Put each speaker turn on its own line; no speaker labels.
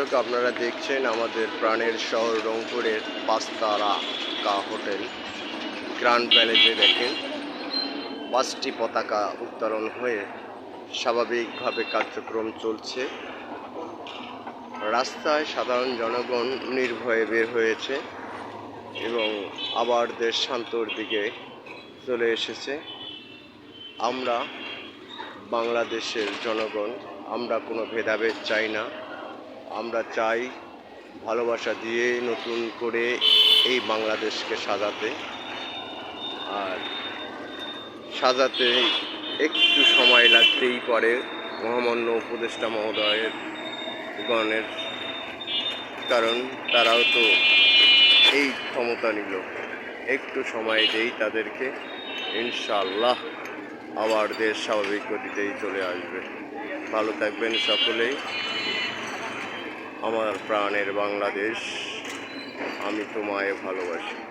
দর্শক, আপনারা দেখছেন আমাদের প্রাণের শহর রংপুরের পাঁচতারা কা হোটেল। গ্র্যান্ড প্যালেসে দেখেন, পাঁচটি পতাকা উত্তোলন হয়ে স্বাভাবিকভাবে কার্যক্রম চলছে। রাস্তায় সাধারণ জনগণ নির্ভয়ে বের হয়েছে এবং আবার দেশ শান্তর দিকে চলে এসেছে। আমরা বাংলাদেশের জনগণ, আমরা কোনো ভেদাভেদ চাই না। আমরা চাই ভালোবাসা দিয়ে নতুন করে এই বাংলাদেশকে সাজাতে। আর সাজাতে একটু সময় লাগতেই পারে মহামান্য উপদেষ্টা মহোদয়ের গণের, কারণ তারাও তো এই ক্ষমতা নিল। একটু সময় দেই তাদেরকে ইনশাল্লাহ আবার দেশ স্বাভাবিক গতিতেই চলে আসবে। ভালো থাকবেন সকলেই। আমার প্রাণের বাংলাদেশ আমি তোমায় ভালোবাসি।